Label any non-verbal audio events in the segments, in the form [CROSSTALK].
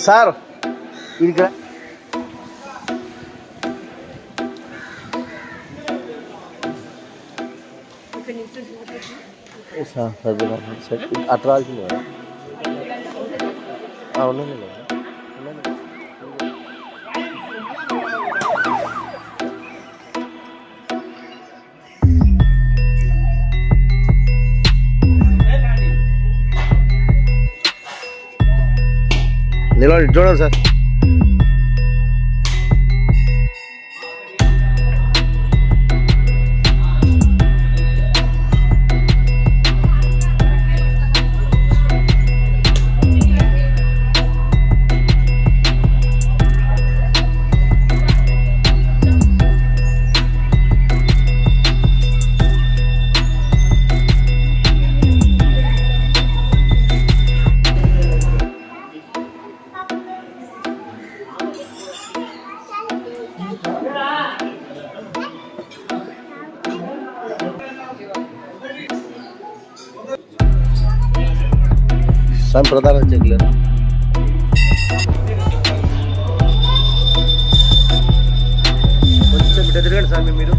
Sir ఇక్కడ sir సర్దునా sir అట్లా రాల్సింది నిలవండి చూడండి సార్ ప్రధాన చెక్లేదు కొంచెం ఎదురుగండి సార్ మీరు.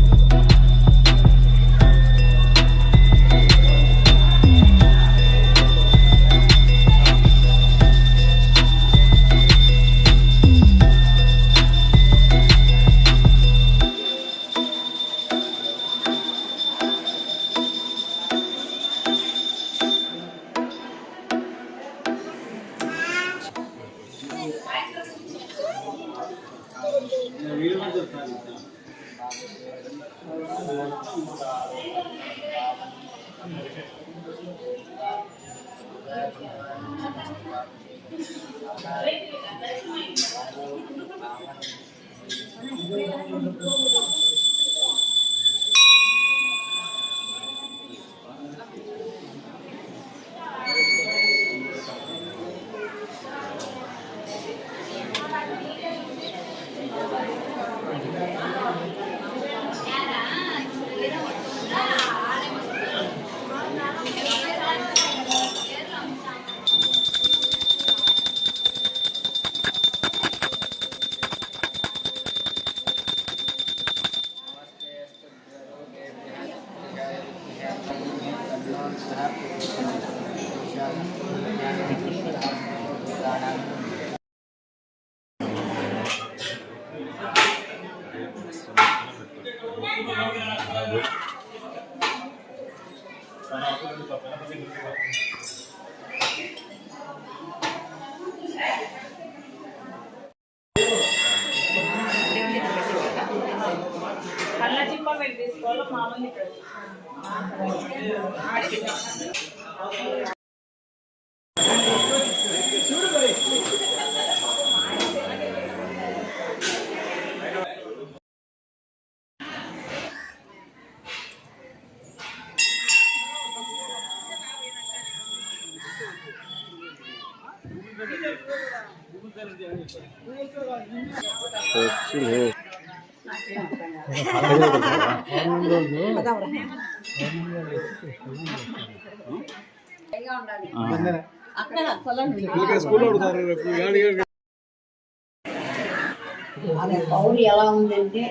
ఆమె పౌరు ఎలా ఉందంటే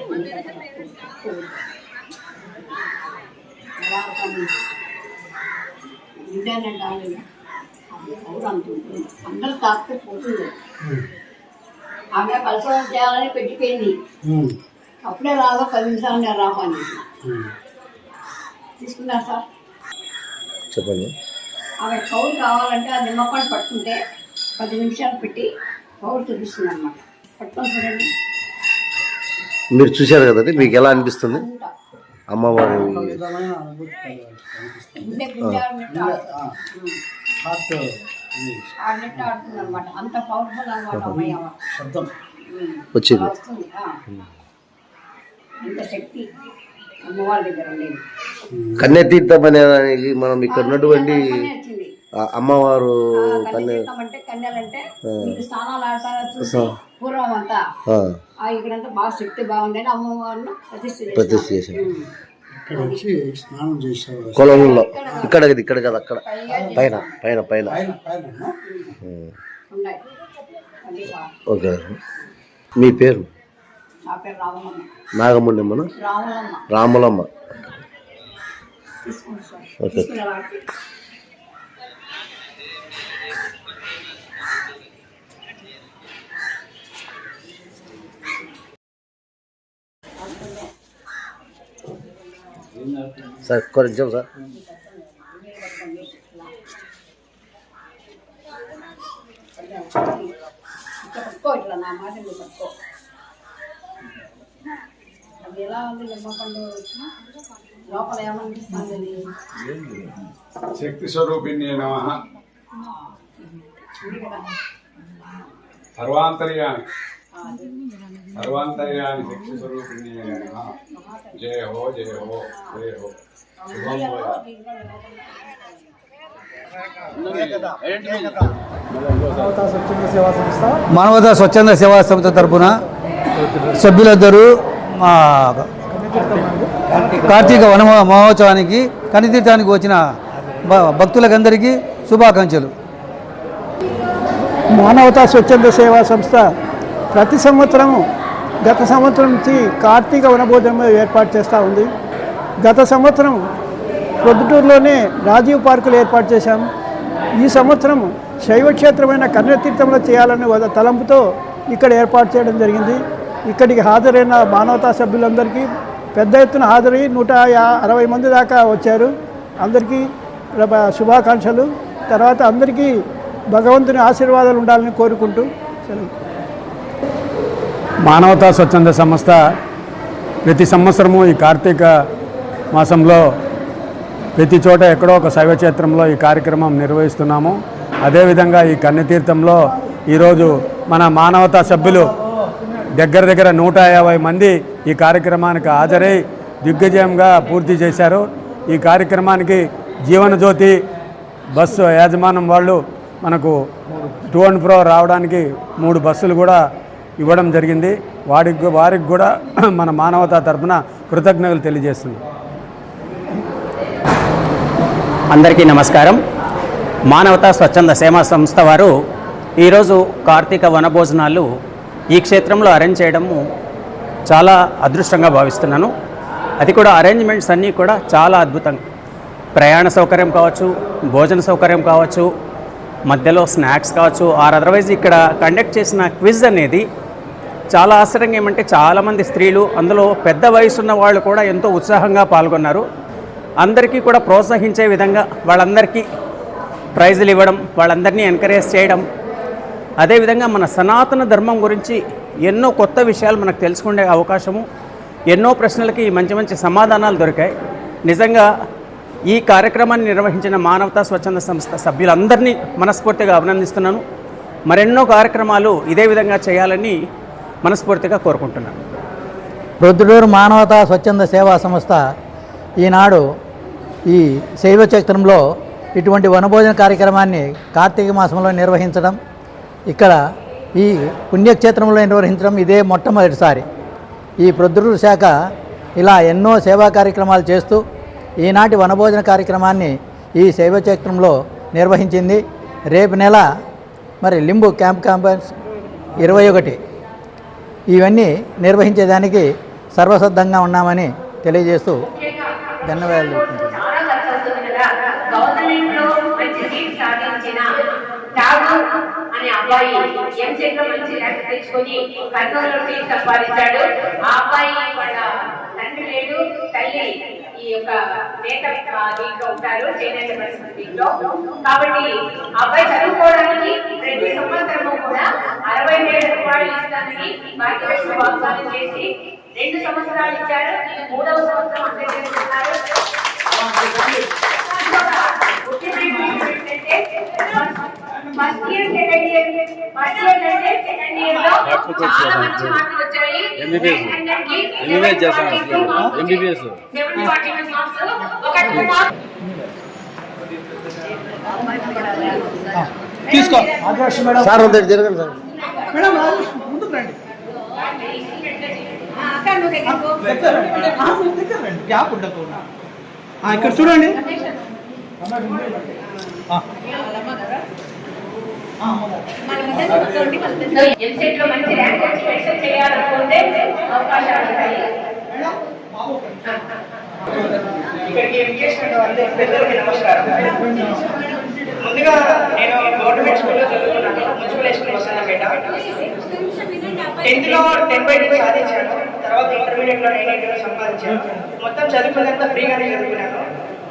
ఇంటర్నెట్ ఆమె పౌరు అంటుంది అందరూ తాకితే పోతుంది ఆమె పరిశోధన చేయాలని పెట్టిపోయింది అప్పుడే రాగా పది నిమిషాలు నేను రామని తీసుకున్నారు సార్? చెప్పండి. ఆమె కౌలు కావాలంటే ఆ నిమ్మకాయ పట్టుకుంటే పది నిమిషాలు పెట్టి కౌలు చూపిస్తుంది అనమాట పట్టుకొని చూడండి. మీరు చూశారు కదండి మీకు ఎలా అనిపిస్తుంది. అమ్మవారి గుండె గుండె ఆడినట్టు ఆడుతుంది. ఆడినట్టు ఆడుతుంది అనమాట అంత పవర్ఫుల్ అనమాట అమ్మాయి ఆమె. ఉమ్. వచ్చింది. వస్తుంది. ఆ. అంత శక్తి. అమ్మవారి దగ్గర ఉండేది. కన్యతీర్థం అనేదానికి మనం ఇక్కడ ఉన్నటువంటి అమ్మవారు కన్య కన్యతీర్థం అంటే కన్యలంటే వీళ్ళు స్నానాలు ఆడతారా చూసి పూర్వం అంతా? ఆ, ఆ ఇక్కడంతా బాగా శక్తి బాగుందని అమ్మవారిని ప్రతిష్ఠ చేశారు. ప్రతిష్ఠ చేశారు. ఉమ్. ఇక్కడ వచ్చి స్నానం చేసేవారు. కొలంలో ఇక్కడ కదా. ఇక్కడ కదా అక్కడ. పైన. పైన పైన. ఓకే. మీ పేరు? నా పేరు నాగముండమ్మన? మన రాములమ్మ. ఓకే. సార్ కొంచెం సార్. ఇట్లా ఇట్లా నా మాట పట్టుకో. అది ఎలా ఉంది? నిమ్మ పండు లోపల ఏమనిపిస్తుంది శక్తి స్వరూపిణి నమ. సర్వాంతర్యామి సర్వాంతర్యామి శక్తి స్వరూపిణి నమ. జయ హో జయ హో జయ హో. శుభం. మానవతా స్వచ్ఛంద సేవా సంస్థ తరపున సభ్యులందరూ మా కార్తీక వన మహోత్సవానికి కనితీర్థానికి వచ్చిన భ- భక్తులకందరికీ శుభాకాంక్షలు. మానవతా స్వచ్ఛంద సేవా సంస్థ ప్రతి సంవత్సరము గత సంవత్సరం నుంచి కార్తీక వనభోజనం ఏర్పాటు చేస్తూ ఉంది. గత సంవత్సరం ప్రొద్దుటూరులోనే రాజీవ్ పార్కులు ఏర్పాటు చేశాం. ఈ సంవత్సరం శైవక్షేత్రమైన కన్యతీర్థంలో చేయాలనే తలంపుతో ఇక్కడ ఏర్పాటు చేయడం జరిగింది. ఇక్కడికి హాజరైన మానవతా సభ్యులందరికీ పెద్ద ఎత్తున హాజరై నూట యా- అరవై మంది దాకా వచ్చారు. అందరికీ శుభాకాంక్షలు. తర్వాత అందరికీ భగవంతుని ఆశీర్వాదాలు ఉండాలని కోరుకుంటూ సెలవు. మానవతా స్వచ్ఛంద సంస్థ ప్రతి సంవత్సరము ఈ కార్తీక మాసంలో ప్రతి చోట ఎక్కడో ఒక శైవక్షేత్రంలో ఈ కార్యక్రమం నిర్వహిస్తున్నాము. అదేవిధంగా ఈ కన్నెతీర్థంలో ఈరోజు మన మానవతా సభ్యులు దగ్గర దగ్గర నూట యాభై మంది ఈ కార్యక్రమానికి హాజరై దిగ్విజయంగా పూర్తి చేశారు. ఈ కార్యక్రమానికి జీవనజ్యోతి బస్సు యాజమాన్యం వాళ్ళు మనకు టూ అండ్ ప్రో రావడానికి మూడు బస్సులు కూడా ఇవ్వడం జరిగింది. వాడికి వారికి కూడా [CLEARS THROAT] మన మానవతా తరపున కృతజ్ఞతలు తెలియజేస్తున్నాం అందరికీ నమస్కారం. మానవతా స్వచ్ఛంద సేవా సంస్థ వారు ఈరోజు కార్తీక వనభోజనాలు ఈ క్షేత్రంలో అరేంజ్ చేయడము చాలా అదృష్టంగా భావిస్తున్నాను. అది కూడా అరేంజ్మెంట్స్ అన్నీ కూడా చాలా అద్భుతంగా ప్రయాణ సౌకర్యం కావచ్చు భోజన సౌకర్యం కావచ్చు మధ్యలో స్నాక్స్ కావచ్చు. ఆర్ అదర్వైజ్ ఇక్కడ కండక్ట్ చేసిన క్విజ్ అనేది చాలా ఆశ్చర్యంగా ఏమంటే చాలామంది స్త్రీలు అందులో పెద్ద వయసున్న వాళ్ళు కూడా ఎంతో ఉత్సాహంగా పాల్గొన్నారు. అందరికీ కూడా ప్రోత్సహించే విధంగా వాళ్ళందరికీ ప్రైజులు ఇవ్వడం వాళ్ళందరినీ ఎంకరేజ్ చేయడం అదేవిధంగా మన సనాతన ధర్మం గురించి ఎన్నో కొత్త విషయాలు మనకు తెలుసుకునే అవకాశము. ఎన్నో ప్రశ్నలకి మంచి మంచి సమాధానాలు దొరికాయి. నిజంగా ఈ కార్యక్రమాన్ని నిర్వహించిన మానవతా స్వచ్ఛంద సంస్థ సభ్యులందరినీ మనస్ఫూర్తిగా అభినందిస్తున్నాను. మరెన్నో కార్యక్రమాలు ఇదే విధంగా చేయాలని మనస్ఫూర్తిగా కోరుకుంటున్నాను. ప్రొద్దుటూరు మానవతా స్వచ్ఛంద సేవా సంస్థ ఈనాడు ఈ శైవ చక్రంలో ఇటువంటి వనభోజన కార్యక్రమాన్ని కార్తీక మాసంలో నిర్వహించడం ఇక్కడ ఈ పుణ్యక్షేత్రంలో నిర్వహించడం ఇదే మొట్టమొదటిసారి. ఈ ప్రొద్దుటూరు శాఖ ఇలా ఎన్నో సేవా కార్యక్రమాలు చేస్తూ ఈనాటి వనభోజన కార్యక్రమాన్ని ఈ శైవ నిర్వహించింది. రేపు నెల మరి లింబు క్యాంప్ క్యాంపస్ ఇరవై ఒకటి. ఇవన్నీ నిర్వహించేదానికి సర్వసద్ధంగా ఉన్నామని తెలియజేస్తూ ధన్యవాదాలు తెలుపుకుంటున్నాను. మంచి సీట్ సాధించిన అబ్బాయి ఎంసెట్లో మంచి ర్యాంక్ తెచ్చుకొని కర్నూలులో సీట్ సంపాదించాడు. ఆ అబ్బాయి వాళ్ళ తండ్రి లేడు తల్లి ఈ యొక్క మేకప్ దీంట్లో ఉంటారు చేనేత పరిస్థితి దీంట్లో. కాబట్టి అబ్బాయి చదువుకోవడానికి ప్రతి సంవత్సరము కూడా అరవై వేల రూపాయలు ఇస్తానని భారతదేశ వాగ్దానం చేసి రెండు సంవత్సరాలు ఇచ్చారు మూడవ సంవత్సరం అంతే first year second year first year అంటే సెకండ్ ఇయర్లో చాలా మంచి మార్కులు వచ్చాయి ఎంబీబీఎస్ చేశాను తీసుకో సార్ అంత జరగండి సార్ మేడం ముందుకు రండి. గ్యాప్ ఉండకుండా ఇక్కడ చూడండి. ఎంసెట్లో మంచి ర్యాంక్ వచ్చి మెడిసిన్ చేయాలనుకుంటే అవకాశాలు ఉంటాయి ఇక్కడికి విచ్చేసిన పెద్దలకి నమస్కారం ముందుగా నేను గవర్నమెంట్ స్కూల్లో చదువుకున్నాను మున్సిపల్ హై స్కూల్ వసన్నపేట టెన్త్లో టెన్ బై టెన్ సాధించాను తర్వాత ఇంటర్మీడియట్లో నైన్ ఎయిట్ సంపాదించాను మొత్తం చదువుకున్నంత ఫ్రీగానే చదువుకున్నాను.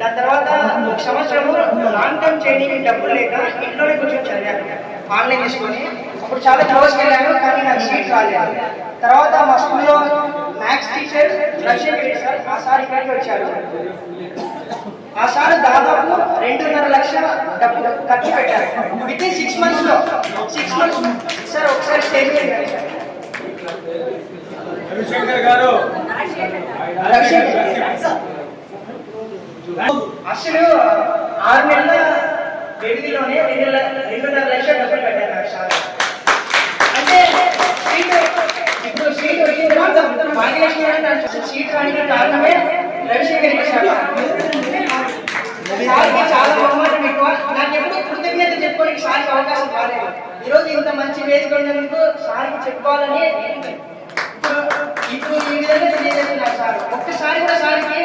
దాని తర్వాత ఒక సంవత్సరము లాంగ్ టర్మ్ చేయడానికి డబ్బులు లేక ఇంట్లోనే కూర్చొని చదివాను. ఆన్లైన్ చేసుకొని అప్పుడు చాలా క్లోజ్కి వెళ్ళాను కానీ నాకు సీట్ రాలేదు. తర్వాత మా స్కూల్లో మ్యాథ్స్ టీచర్ రవిశంకర్ సార్ ఆ సార్ ఇక్కడికి వచ్చారు. ఆ సార్ దాదాపు రెండున్నర లక్షల డబ్బు ఖర్చు పెట్టారు. విత్ ఇన్ సిక్స్ మంత్స్లో సిక్స్ మంత్స్ సార్ ఒకసారి స్టేజ్. రవిశంకర్ గారు. అసలు ఆరు నెలల వ్యవధిలోనే రెండు రెండున్నర లక్షల డబ్బులు పెట్టారు ఆ సార్ అంటే సీట్ ఇప్పుడు సీట్ వచ్చిన తర్వాత భాగ్యలక్ష్మి గారు అసలు సీట్ రానికి కారణమే రవిశంకర్ సార్కి చాలా బహుమానం ఎక్కువ. నాకు ఎప్పుడు కృతజ్ఞత చెప్పుకోవడానికి సార్కి అవకాశం రాలేదు. ఈరోజు ఇంత మంచి వేదిక ఉన్నందుకు సార్కి చెప్పుకోవాలని ఇప్పుడు ఇప్పుడు ఈ విధంగా తెలియజేస్తున్నారు సార్. ఒక్కసారి కూడా సార్కి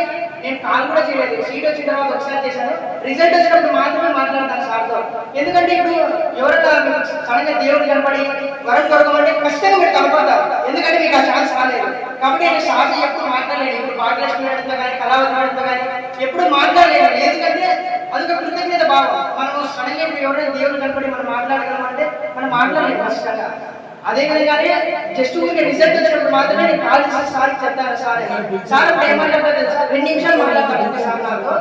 నేను కాల్ కూడా చేయలేదు. సీట్ వచ్చిన తర్వాత ఒకసారి చేశాను. రిజల్ట్ వచ్చినప్పుడు మాత్రమే మాట్లాడతాను సార్తో. ఎందుకంటే ఇప్పుడు ఎవరైనా సడన్ సడన్గా దేవుడు కనపడి వరం దొరకమంటే ఖచ్చితంగా మీరు కనపడతారు ఎందుకంటే మీకు ఆ ఛాన్స్ రాలేదు. కాబట్టి నేను సార్తో ఎప్పుడు మాట్లాడలేదు. ఇప్పుడు పాటలక్ష్మి కానీ కళావతి కానీ ఎప్పుడు మాట్లాడలేదు. ఎందుకంటే అదొక కృతజ్ఞత భావం. మనం సడన్గా ఇప్పుడు ఎవరైనా దేవుడు కనపడి మనం మాట్లాడగలమంటే మనం మాట్లాడలేదు ఖచ్చితంగా. అదే విధంగానే జస్ట్ ఊరికే రిజల్ట్ వచ్చినప్పుడు మాత్రమే నేను కాల్ చేసి సార్ చెప్తాను సార్ సార్ ఏమంటారు రెండు నిమిషాలు మాట్లాడతాను అంతే సార్ నాతో.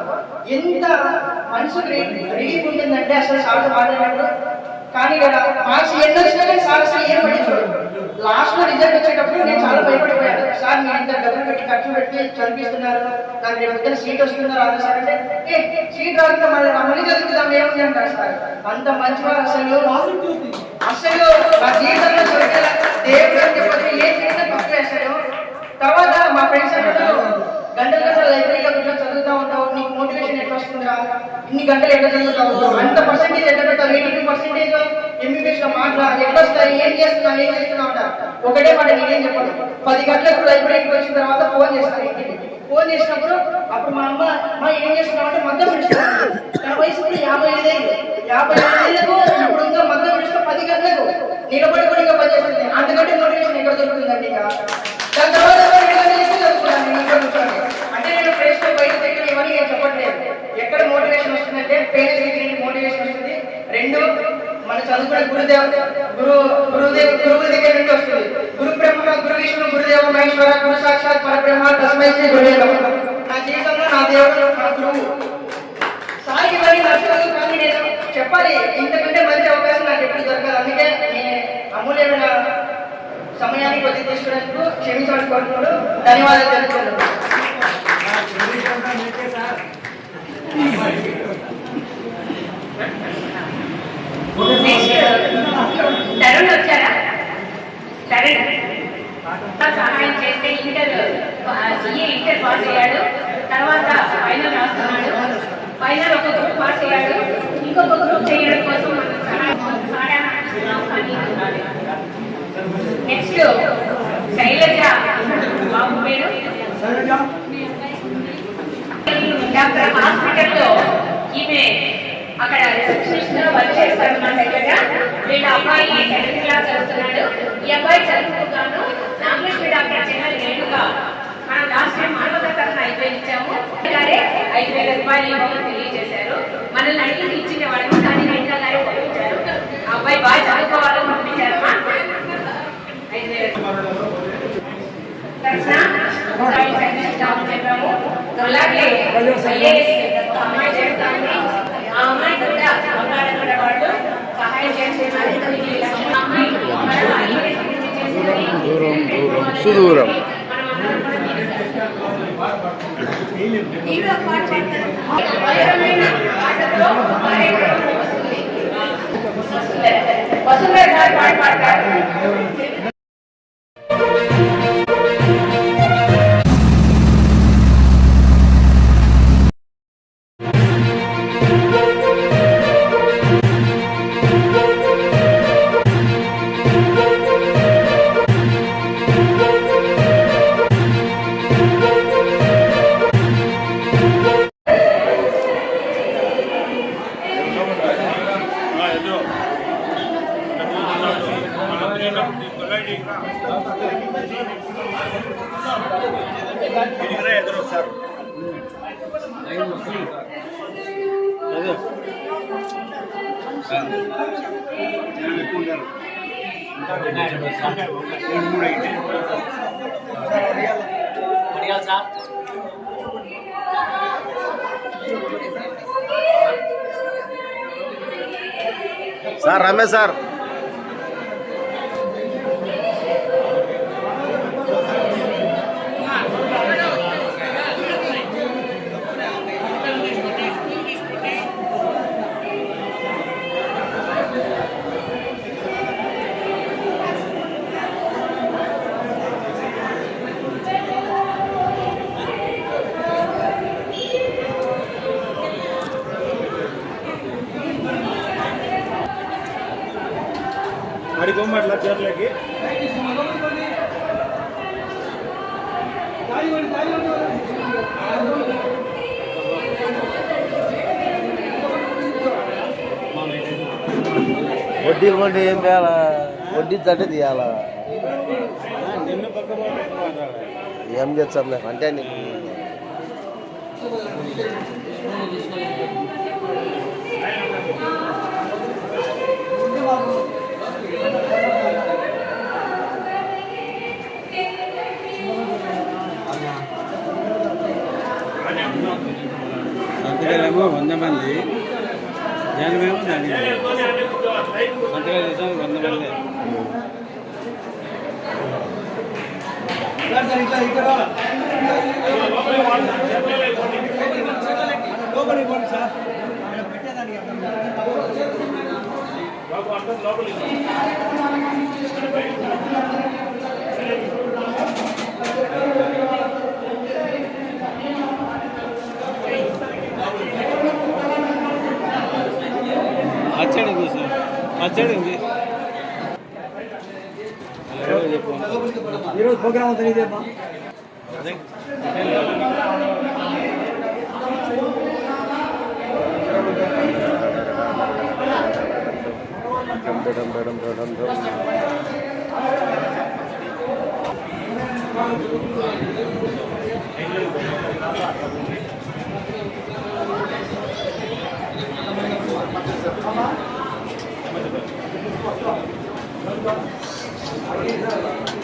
ఎంత మనసుకు రిలీఫ్ ఉంటుందంటే అసలు సార్తో మాట్లాడినప్పుడు కానీ కదా మార్క్స్ ఎన్ని వచ్చినా కానీ సార్ అసలు ఏం పట్టించుకోడు లాస్ట్లో రిజల్ట్ వచ్చేటప్పుడు నేను చాలా భయపడిపోయాను. సార్ మీరు ఇంత డబ్బులు పెట్టి ఖర్చు పెట్టి చదివిస్తున్నారు. నాకు రేపు పొద్దున్న సీట్ వస్తుందో రాదు సార్ అంటే ఏ సీట్ రాకుండా మళ్ళీ మళ్ళీ చదువుకుందాం. ఏముంది? అంటారు సార్. అంత మంచి మంచివారు అసలు అసలు నా జీవితంలో దొరికేలా దేవుడు అని చెప్పొచ్చు ఏ చేసినా ఫస్ట్ అసలు తర్వాత మా ఫ్రెండ్స్ అందరూ గంటల గంటల లైబ్రరీలో కూర్చొని చదువుతా ఉంటావు నీకు మోటివేషన్ ఎట్లా వస్తుందిరా? ఇన్ని గంటలు ఎట్లా చదువుతావు? అంత పర్సెంటేజ్ ఎట్లా పెడతావు? ఎయిటీ టూ పర్సెంటేజ్ ఎంబీబీఎస్లో మాట్లా ఎట్లా వస్తాయి ఏం చేస్తున్నావు ఏం చేస్తున్నావు ఒకటే మాట నేనేం చెప్పను. పది గంటలకు లైబ్రరీకి వచ్చిన తర్వాత ఫోన్ చేస్తాను ఇంటికి. ఫోన్ చేసినప్పుడు అప్పుడు మా అమ్మ మా ఏం చేస్తున్నావు అంటే మద్దం పిలుస్తున్నాను నా వయసు ఇప్పుడు యాభై ఐదేళ్ళు. యాభై ఐదేళ్ళకు ఇప్పుడు ఇంకా మద్దం పిలుస్తూ పది గంటలకు నిలబడి కూడా ఇంకా పనిచేస్తుంది. అంతకంటే మోటివేషన్ ఎక్కడ దొరుకుతుందండి ఇంకా? దాని తర్వాత అంటే నేను ఫ్రెష్ బయట దగ్గర ఇవన్నీ చెప్పట్లేదు. ఎక్కడ మోటివేషన్ వస్తుందంటే పేరెంట్స్ దగ్గర మోటివేషన్ వస్తుంది. రెండు మన చదువుకునే గురుదేవ గురు గురుదేవ గురువు దగ్గర నుండి వస్తుంది. గురు బ్రహ్మ గురు విష్ణు గురుదేవ మహేశ్వర గురు సాక్షాత్ పరబ్రహ్మ తస్మై శ్రీ గురుదేవ నా జీవితంలో నా దేవుడు నా గురువు. సార్ ఇవన్నీ నచ్చదు కానీ నేను చెప్పాలి ఇంతకంటే మంచి అవకాశం నాకు ఎప్పుడు దొరకదు. అందుకే నేను అమూల్యమైన సమయాన్ని కొద్ది తీసుకున్నందుకు క్షమించాలని కోరుతున్నాడు ధన్యవాదాలు తెలుపుతున్నాను నెక్స్ట్ తరుణ్ వచ్చారా? తరుణ్. సహాయం చేస్తే ఇంటర్ సిఏ ఇంటర్ పాస్ అయ్యాడు. తర్వాత ఫైనల్ రాస్తున్నాడు. ఫైనల్ ఒక గ్రూప్ పాస్ అయ్యాడు. ఇంకొక గ్రూప్ చేయడం కోసం నెక్స్ట్ శైలజ బాబు పేరు. డాక్టర్ హాస్పిటల్లో ఈమె అక్కడ రిసెప్షనిస్ట్ వర్క్ చేస్తారు మా దగ్గర. వీళ్ళ అబ్బాయి టెన్త్ క్లాస్ చదువుతున్నాడు. ఈ అబ్బాయి చదువుకున్నాను నాగేష్ అక్కడ చెన్నల్ నేనుగా మనం లాస్ట్ టైం మానవ తరఫున ఇచ్చాము గారే ఐదు వేల రూపాయలు ఇవ్వాలని తెలియజేశారు. మనల్ని అడిగింది ఇచ్చిన వాళ్ళకి దాన్ని నైనా గారే పంపించారు. అబ్బాయి బాగా చదువుకోవాలని పంపించారమ్మా. ఐదు వేల చెప్పాము. అలాగే దూరం దూరం సుదూరం. వసుంధర గారు పాట పాడతారు సార్ రమేష్ సార్ వడ్డీ కొంటే ఏం చేయాలా? వడ్డీ తట్టే తీయాలా? ఏం చేస్తాం అంటే నీకు సంతకాలేమో వంద మంది. జనమేమో దాని సంతకాలు చేసాము వంద మంది. పచ్చడి ఉంది సార్ పచ్చడి ఉంది ఈరోజు ప్రోగ్రామ్ అంతా ఇదేమా you. Thank you.